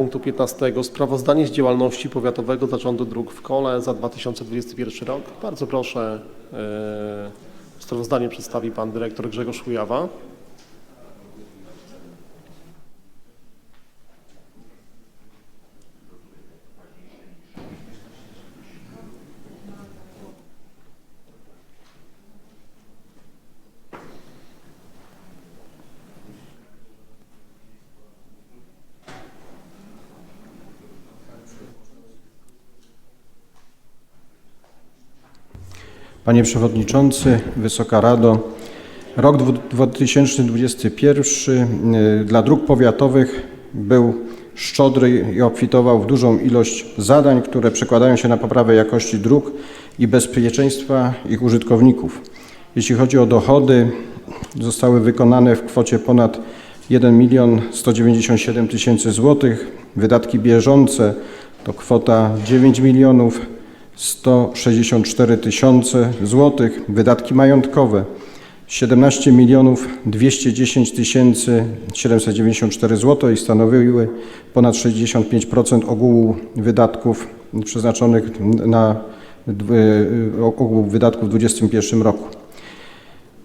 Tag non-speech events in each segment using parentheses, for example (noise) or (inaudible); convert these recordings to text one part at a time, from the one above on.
Punktu 15. Sprawozdanie z działalności Powiatowego Zarządu Dróg w Kole za 2021 rok. Bardzo proszę, e, sprawozdanie przedstawi Pan Dyrektor Grzegorz Chujawa. Panie Przewodniczący, Wysoka Rado, rok dwu- 2021 y, dla dróg powiatowych był szczodry i obfitował w dużą ilość zadań, które przekładają się na poprawę jakości dróg i bezpieczeństwa ich użytkowników. Jeśli chodzi o dochody, zostały wykonane w kwocie ponad 1 milion 197 tysięcy złotych. Wydatki bieżące to kwota 9 milionów 164 tysiące złotych. Wydatki majątkowe 17 milionów 210 tysięcy 794 zł i stanowiły ponad 65% ogółu wydatków przeznaczonych na y, ogół wydatków w 2021 roku.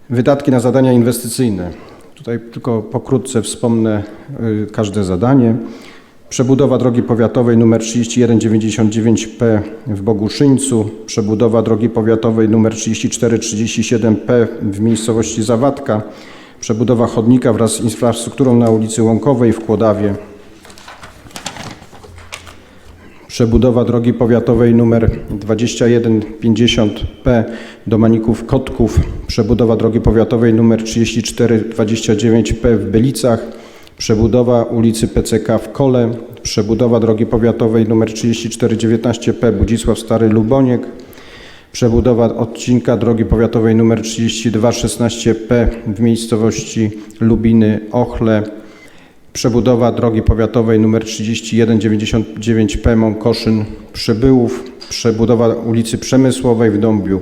Wydatki na zadania inwestycyjne. Tutaj tylko pokrótce wspomnę y, każde zadanie. Przebudowa drogi powiatowej nr 3199P w Boguszyńcu, przebudowa drogi powiatowej nr 3437P w miejscowości Zawadka, przebudowa chodnika wraz z infrastrukturą na ulicy Łąkowej w Kłodawie, przebudowa drogi powiatowej nr 2150P do Maników Kotków, przebudowa drogi powiatowej nr 3429P w Bylicach, przebudowa ulicy PCK w Kole, przebudowa drogi powiatowej nr 3419P Budzisław Stary Luboniek, przebudowa odcinka drogi powiatowej nr 3216P w miejscowości Lubiny Ochle, Przebudowa drogi powiatowej nr 3199P Mąkoszyn Przybyłów, przebudowa ulicy Przemysłowej w Dąbiu,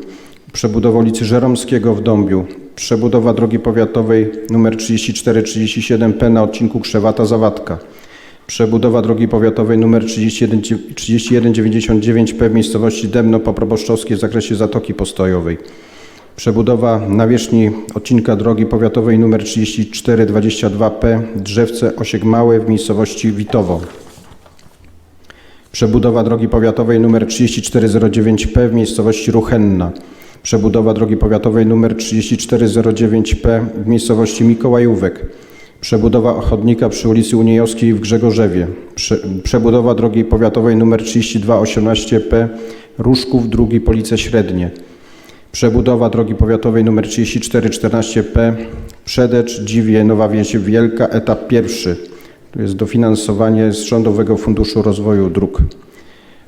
przebudowa ulicy Żeromskiego w Dąbiu, przebudowa drogi powiatowej nr 3437P na odcinku Krzewata-Zawadka, przebudowa drogi powiatowej nr 31 3199P w miejscowości Demno Poproboszczowskie w zakresie Zatoki Postojowej. Przebudowa nawierzchni odcinka drogi powiatowej nr 3422P Drzewce Osiek Mały w miejscowości Witowo. Przebudowa drogi powiatowej nr 3409P w miejscowości Ruchenna. Przebudowa drogi powiatowej nr 3409P w miejscowości Mikołajówek. Przebudowa chodnika przy ulicy Uniejowskiej w Grzegorzewie. Prze, przebudowa drogi powiatowej nr 3218P Różków, drugi Police Średnie. Przebudowa drogi powiatowej nr 3414P Przedecz, Dziwie, Nowa Wieś Wielka, etap pierwszy. To jest dofinansowanie z Rządowego Funduszu Rozwoju Dróg.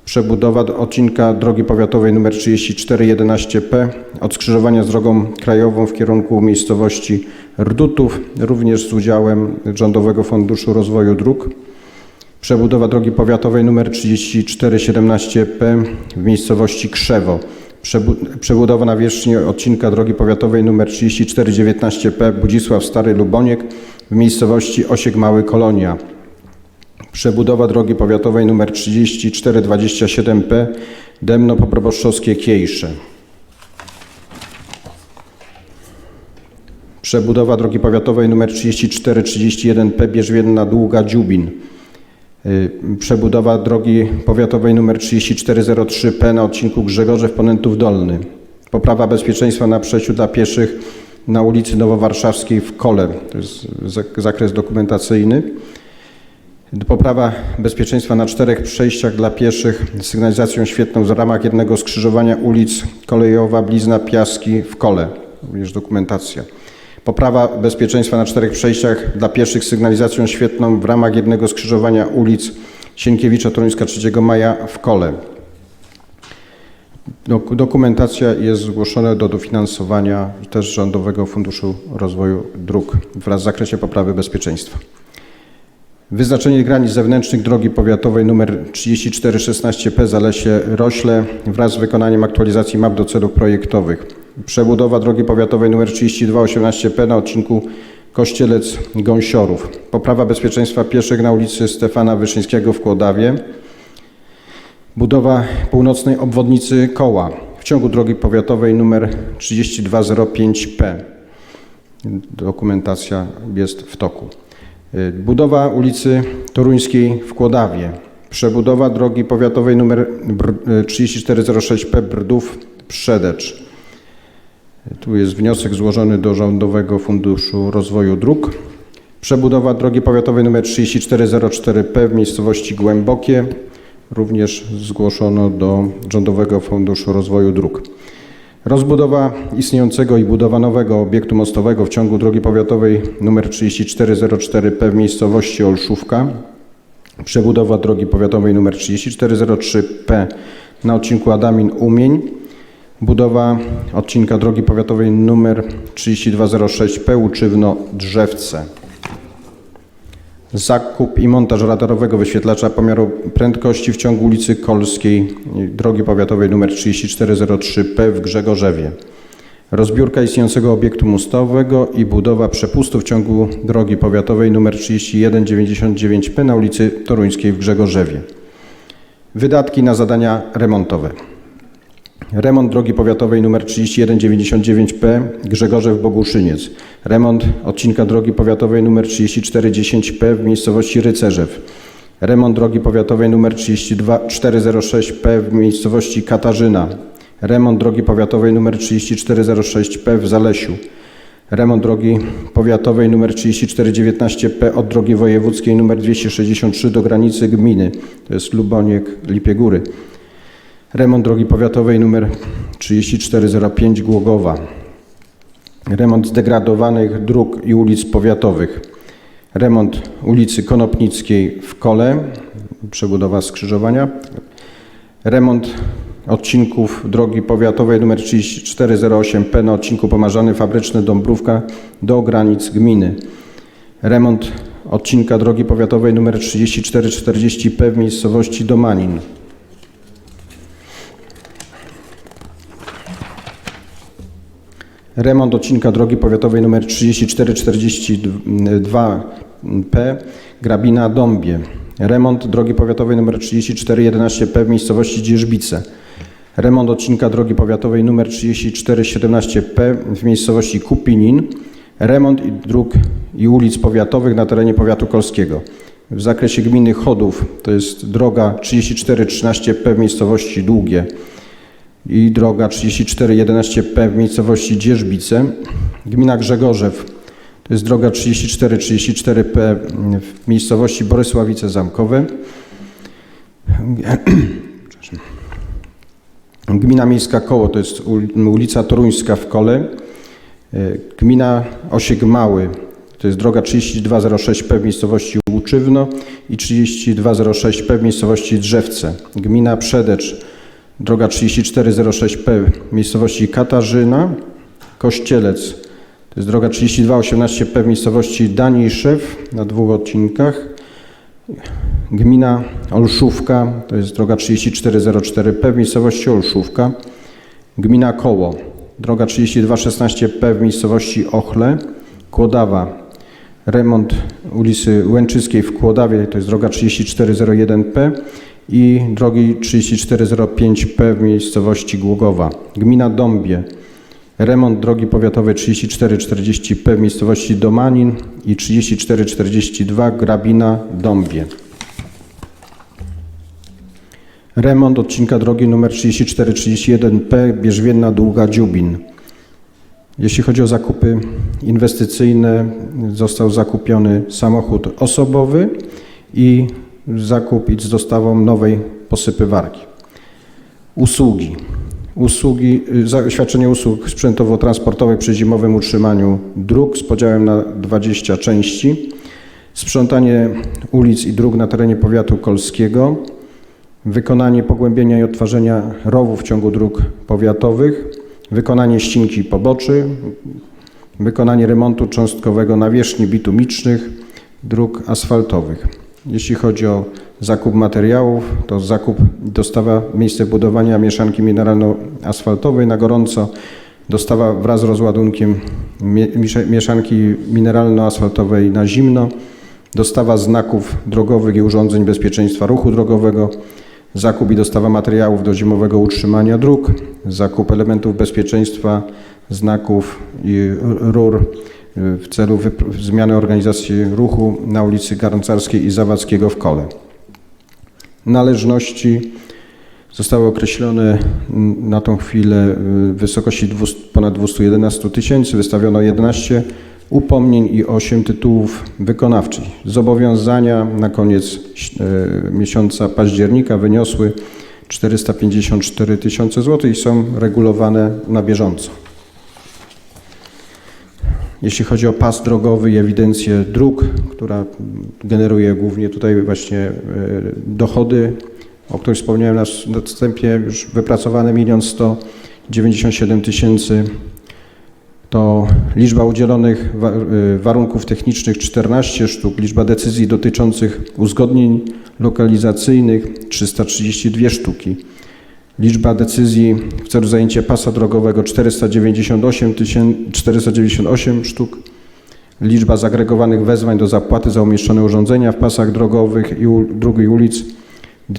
Przebudowa do- odcinka drogi powiatowej nr 3411P od skrzyżowania z drogą krajową w kierunku miejscowości Rdutów, również z udziałem Rządowego Funduszu Rozwoju Dróg. Przebudowa drogi powiatowej nr 3417P w miejscowości Krzewo. Przebu- Przebudowa nawierzchni odcinka drogi powiatowej nr 3419P Budzisław Stary Luboniek w miejscowości Osiek Mały Kolonia. Przebudowa drogi powiatowej nr 3427P Demno Poproboszczowskie Kiejsze. Przebudowa drogi powiatowej nr 3431P Bierzwienna Długa Dziubin. Y, Przebudowa drogi powiatowej nr 3403P na odcinku Grzegorzew Ponentów Dolny. Poprawa bezpieczeństwa na przejściu dla pieszych na ulicy Nowowarszawskiej w Kole. To jest zak- zakres dokumentacyjny. Poprawa bezpieczeństwa na czterech przejściach dla pieszych z sygnalizacją świetną w ramach jednego skrzyżowania ulic Kolejowa Blizna Piaski w Kole. Również dokumentacja. Poprawa bezpieczeństwa na czterech przejściach dla pieszych z sygnalizacją świetną w ramach jednego skrzyżowania ulic Sienkiewicza Toruńska 3 Maja w Kole. Dok- Dokumentacja jest zgłoszona do dofinansowania też Rządowego Funduszu Rozwoju Dróg wraz w zakresie poprawy bezpieczeństwa. Wyznaczenie granic zewnętrznych drogi powiatowej nr 3416P Zalesie Rośle wraz z wykonaniem aktualizacji map do celów projektowych. Przebudowa drogi powiatowej nr 3218P na odcinku Kościelec Gąsiorów. Poprawa bezpieczeństwa pieszych na ulicy Stefana Wyszyńskiego w Kłodawie. Budowa północnej obwodnicy Koła w ciągu drogi powiatowej nr 3205P. Dokumentacja jest w toku. Y, Budowa ulicy Toruńskiej w Kłodawie. Przebudowa drogi powiatowej nr 3406P Brdów Przedecz. Tu jest wniosek złożony do Rządowego Funduszu Rozwoju Dróg. Przebudowa drogi powiatowej nr 3404P w miejscowości Głębokie. Również zgłoszono do Rządowego Funduszu Rozwoju Dróg. Rozbudowa istniejącego i budowa nowego obiektu mostowego w ciągu drogi powiatowej nr 3404P w miejscowości Olszówka. Przebudowa drogi powiatowej nr 3403P na odcinku Adamin-Umień. Budowa odcinka drogi powiatowej nr 3206P Łuczywno-Drzewce. Zakup i montaż radarowego wyświetlacza pomiaru prędkości w ciągu ulicy Kolskiej, drogi powiatowej nr 3403P w Grzegorzewie. Rozbiórka istniejącego obiektu mostowego i budowa przepustu w ciągu drogi powiatowej nr 3199P na ulicy Toruńskiej w Grzegorzewie. Wydatki na zadania remontowe. Remont drogi powiatowej nr 3199P Grzegorzew Boguszyniec. Remont odcinka drogi powiatowej nr 3410P w miejscowości Rycerzew. Remont drogi powiatowej nr 3406P w miejscowości Katarzyna. Remont drogi powiatowej nr 3406P w Zalesiu. Remont drogi powiatowej nr 3419P od drogi wojewódzkiej nr 263 do granicy gminy. To jest Luboniek, Lipie Góry. Remont drogi powiatowej nr 3405 Głogowa. Remont zdegradowanych dróg i ulic powiatowych. Remont ulicy Konopnickiej w Kole, przebudowa skrzyżowania. Remont odcinków drogi powiatowej nr 3408P na odcinku Pomarzany Fabryczny Dąbrówka do granic gminy. Remont odcinka drogi powiatowej nr 3440P w miejscowości Domanin. Remont odcinka drogi powiatowej nr 3442P Grabina Dąbie. Remont drogi powiatowej nr 3411P w miejscowości Dzierżbice. Remont odcinka drogi powiatowej nr 3417P w miejscowości Kupinin. Remont dróg i ulic powiatowych na terenie powiatu kolskiego. W zakresie gminy Chodów to jest droga 3413P w miejscowości Długie i droga 3411P w miejscowości Dzierżbice. Gmina Grzegorzew to jest droga 3434P w miejscowości Borysławice Zamkowe. Gmina Miejska Koło to jest ul- ulica Toruńska w Kole. E, Gmina Osiek Mały to jest droga 3206P w miejscowości Łuczywno i 3206P w miejscowości Drzewce. Gmina Przedecz droga 3406P w miejscowości Katarzyna, Kościelec, to jest droga 3218P w miejscowości Daniszew na dwóch odcinkach. Gmina Olszówka, to jest droga 3404P w miejscowości Olszówka. Gmina Koło, droga 3216P w miejscowości Ochle. Kłodawa, remont ulicy Łęczyskiej w Kłodawie, to jest droga 3401P i drogi 3405P w miejscowości Głogowa. Gmina Dąbie, remont drogi powiatowej 3440P w miejscowości Domanin i 3442 Grabina Dąbie. Remont odcinka drogi nr 3431P Bierzwienna Długa Dziubin. Jeśli chodzi o zakupy inwestycyjne, został zakupiony samochód osobowy i zakup z dostawą nowej posypywarki. Usługi. Usługi, y, świadczenie usług sprzętowo-transportowych przy zimowym utrzymaniu dróg z podziałem na 20 części. Sprzątanie ulic i dróg na terenie powiatu kolskiego. Wykonanie pogłębienia i odtwarzania rowów w ciągu dróg powiatowych. Wykonanie ścinki poboczy. Wykonanie remontu cząstkowego nawierzchni bitumicznych dróg asfaltowych. Jeśli chodzi o zakup materiałów, to zakup, dostawa, miejsce budowania mieszanki mineralno-asfaltowej na gorąco, Dostawa wraz z rozładunkiem mieszanki mineralno-asfaltowej na zimno. Dostawa znaków drogowych i urządzeń bezpieczeństwa ruchu drogowego. Zakup i dostawa materiałów do zimowego utrzymania dróg. Zakup elementów bezpieczeństwa, znaków i rur w celu zmiany organizacji ruchu na ulicy Garncarskiej i Zawadzkiego w Kole. Należności zostały określone na tą chwilę y, w wysokości 200, ponad 211 tysięcy. Wystawiono 11 upomnień i 8 tytułów wykonawczych. Zobowiązania na koniec y, miesiąca października wyniosły 454 tysiące złotych i są regulowane na bieżąco. Jeśli chodzi o pas drogowy i ewidencję dróg, która generuje głównie tutaj właśnie e, dochody, o których wspomniałem na wstępie, już wypracowane 1 197 tysięcy, to liczba udzielonych e, warunków technicznych 14 sztuk, liczba decyzji dotyczących uzgodnień lokalizacyjnych 332 sztuki. Liczba decyzji w celu zajęcia pasa drogowego 498, tysięcy, 498 sztuk. Liczba zagregowanych wezwań do zapłaty za umieszczone urządzenia w pasach drogowych i i ulic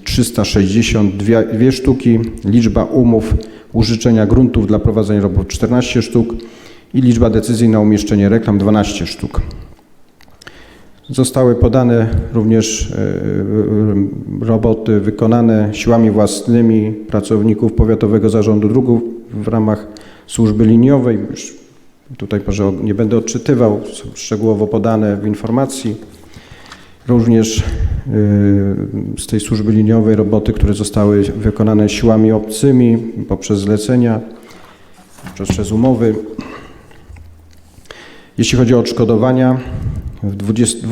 362 dwie sztuki. Liczba umów użyczenia gruntów dla prowadzenia robót 14 sztuk i liczba decyzji na umieszczenie reklam 12 sztuk. Zostały podane również e, e, roboty wykonane siłami własnymi pracowników Powiatowego Zarządu Dróg w ramach służby liniowej. Już tutaj może nie będę odczytywał, są szczegółowo podane w informacji. Również e, z tej służby liniowej roboty, które zostały wykonane siłami obcymi poprzez zlecenia, poprzez umowy. Jeśli chodzi o odszkodowania, w 20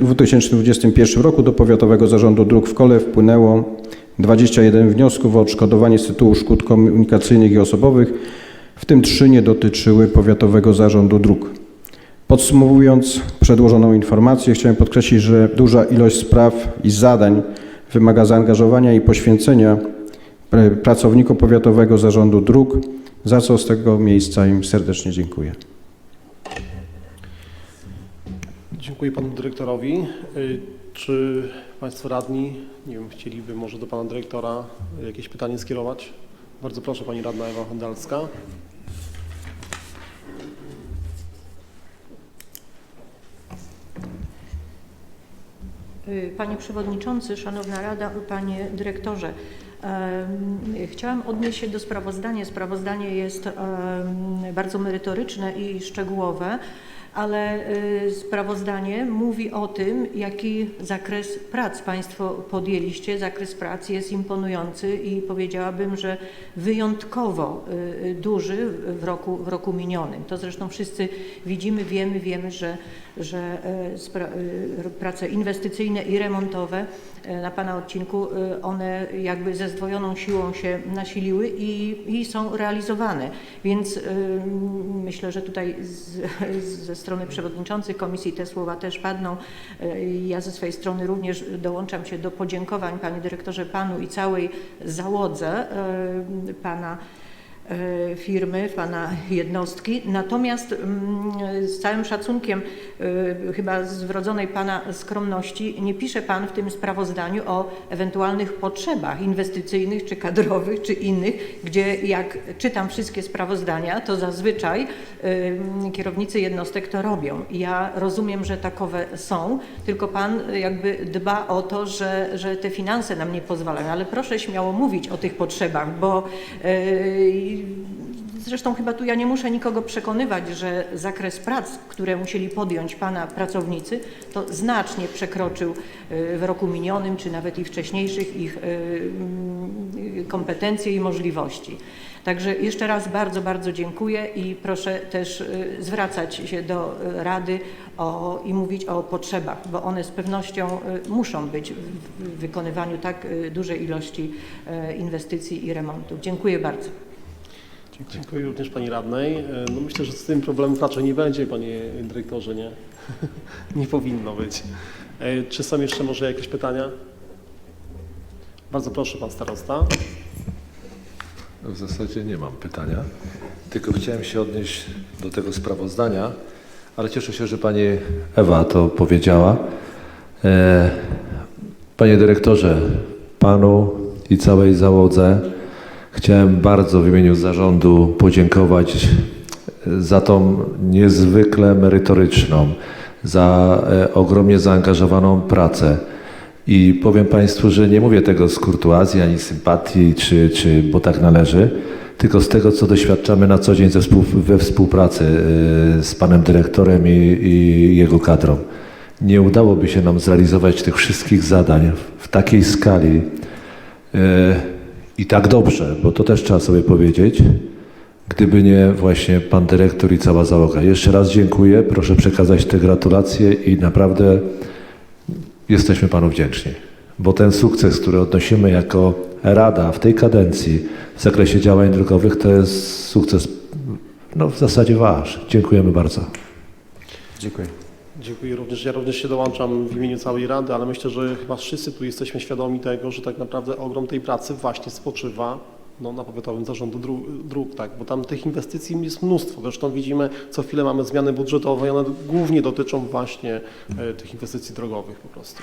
w 2021 roku do Powiatowego Zarządu Dróg w Kole wpłynęło 21 wniosków o odszkodowanie z tytułu szkód komunikacyjnych i osobowych, w tym trzy nie dotyczyły Powiatowego Zarządu Dróg. Podsumowując przedłożoną informację, chciałem podkreślić, że duża ilość spraw i zadań wymaga zaangażowania i poświęcenia e, pracowników Powiatowego Zarządu Dróg, za co z tego miejsca im serdecznie dziękuję. Dziękuję panu dyrektorowi. Y, Czy państwo radni, nie wiem, chcieliby może do pana dyrektora jakieś pytanie skierować? Bardzo proszę, pani radna Ewa Handalska. Y, Panie Przewodniczący, Szanowna Rada, Panie Dyrektorze. em, Chciałam odnieść się do sprawozdania. Sprawozdanie jest bardzo merytoryczne i szczegółowe, ale y, sprawozdanie mówi o tym, jaki zakres prac Państwo podjęliście. Zakres prac jest imponujący i powiedziałabym, że wyjątkowo y, duży w roku, w roku minionym. To zresztą wszyscy widzimy, wiemy, wiemy, że, że prace inwestycyjne i remontowe na Pana odcinku, one jakby ze zdwojoną siłą się nasiliły i, i są realizowane. Więc myślę, że tutaj z, ze przewodniczących komisji te słowa też padną. E, Ja ze swojej strony również dołączam się do podziękowań Panie Dyrektorze, Panu i całej załodze e, Pana firmy, pana jednostki. Natomiast mm, z całym szacunkiem, e, chyba z wrodzonej pana skromności, nie pisze pan w tym sprawozdaniu o ewentualnych potrzebach inwestycyjnych, czy kadrowych, czy innych, gdzie jak czytam wszystkie sprawozdania, to zazwyczaj e, kierownicy jednostek to robią. Ja rozumiem, że takowe są, tylko pan jakby dba o to, że, że te finanse nam nie pozwalają, ale proszę śmiało mówić o tych potrzebach, bo e, Zresztą chyba tu ja nie muszę nikogo przekonywać, że zakres prac, które musieli podjąć Pana pracownicy, to znacznie przekroczył y, w roku minionym, czy nawet i wcześniejszych ich y, y, kompetencje i możliwości. Także jeszcze raz bardzo, bardzo dziękuję i proszę też y, zwracać się do Rady o, i mówić o potrzebach, bo one z pewnością muszą być w wykonywaniu tak dużej ilości inwestycji i remontów. Dziękuję bardzo. Dziękuję również pani radnej. Y, No myślę, że z tym problemem raczej nie będzie, panie dyrektorze, nie? (laughs) nie powinno być. Y, Czy są jeszcze może jakieś pytania? Bardzo proszę, pan starosta. W zasadzie nie mam pytania, tylko chciałem się odnieść do tego sprawozdania, ale cieszę się, że pani Ewa to powiedziała. E, Panie dyrektorze, panu i całej załodze chciałem bardzo w imieniu zarządu podziękować za tą niezwykle merytoryczną, za e, ogromnie zaangażowaną pracę. I powiem Państwu, że nie mówię tego z kurtuazji ani sympatii, czy, czy bo tak należy, tylko z tego, co doświadczamy na co dzień ze współ, we współpracy e, z panem dyrektorem i, i jego kadrą. Nie udałoby się nam zrealizować tych wszystkich zadań w takiej skali e, i tak dobrze, bo to też trzeba sobie powiedzieć, gdyby nie właśnie pan dyrektor i cała załoga. Jeszcze raz dziękuję, proszę przekazać te gratulacje i naprawdę jesteśmy panu wdzięczni, bo ten sukces, który odnosimy jako Rada w tej kadencji w zakresie działań drogowych, to jest sukces no, w zasadzie wasz. Dziękujemy bardzo. Dziękuję. Dziękuję również. Ja również się dołączam w imieniu całej Rady, ale myślę, że chyba wszyscy tu jesteśmy świadomi tego, że tak naprawdę ogrom tej pracy właśnie spoczywa no, na powiatowym zarządu dróg, tak, bo tam tych inwestycji jest mnóstwo. Zresztą widzimy, co chwilę mamy zmiany budżetowe i one głównie dotyczą właśnie e, tych inwestycji drogowych po prostu.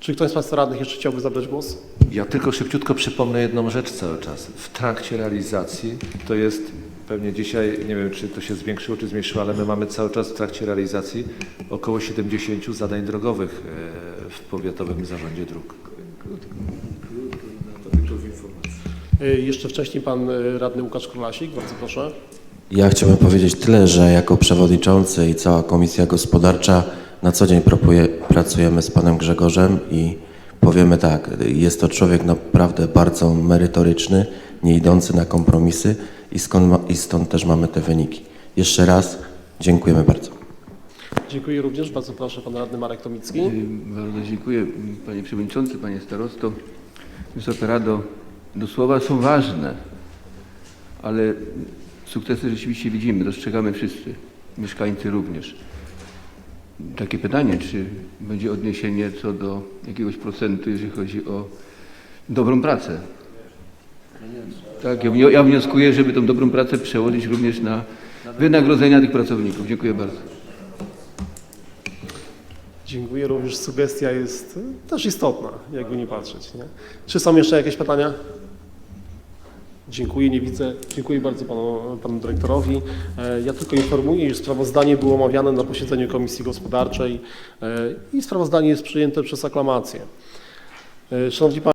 Czy ktoś z Państwa radnych jeszcze chciałby zabrać głos? Ja tylko szybciutko przypomnę jedną rzecz cały czas. W trakcie realizacji to jest pewnie dzisiaj, nie wiem czy to się zwiększyło czy zmniejszyło, ale my mamy cały czas w trakcie realizacji około 70 zadań drogowych e, w Powiatowym Zarządzie Dróg. E, Jeszcze wcześniej Pan e, Radny Łukasz Królasik, bardzo proszę. Ja chciałbym powiedzieć tyle, że jako przewodniczący i cała Komisja Gospodarcza na co dzień propuje, pracujemy z panem Grzegorzem i powiemy tak, jest to człowiek naprawdę bardzo merytoryczny, nie idący na kompromisy i ma, i stąd też mamy te wyniki. Jeszcze raz dziękujemy bardzo. Dziękuję również. Bardzo proszę Pan Radny Marek Tomicki. Bardzo dziękuję Panie Przewodniczący, Panie Starosto, Wysoka Rado. No słowa są ważne, ale sukcesy rzeczywiście widzimy, dostrzegamy wszyscy, mieszkańcy również. Takie pytanie, czy będzie odniesienie co do jakiegoś procentu, jeżeli chodzi o dobrą pracę? Tak, ja wnio- ja wnioskuję, żeby tą dobrą pracę przełożyć również na wynagrodzenia tych pracowników. Dziękuję bardzo. Dziękuję. Również sugestia jest e, też istotna, jakby nie patrzeć. Nie? Czy są jeszcze jakieś pytania? Dziękuję, nie widzę. Dziękuję bardzo panu, panu dyrektorowi. E, Ja tylko informuję, iż sprawozdanie było omawiane na posiedzeniu Komisji Gospodarczej e, i sprawozdanie jest przyjęte przez aklamację. E, Szanowni Państwo,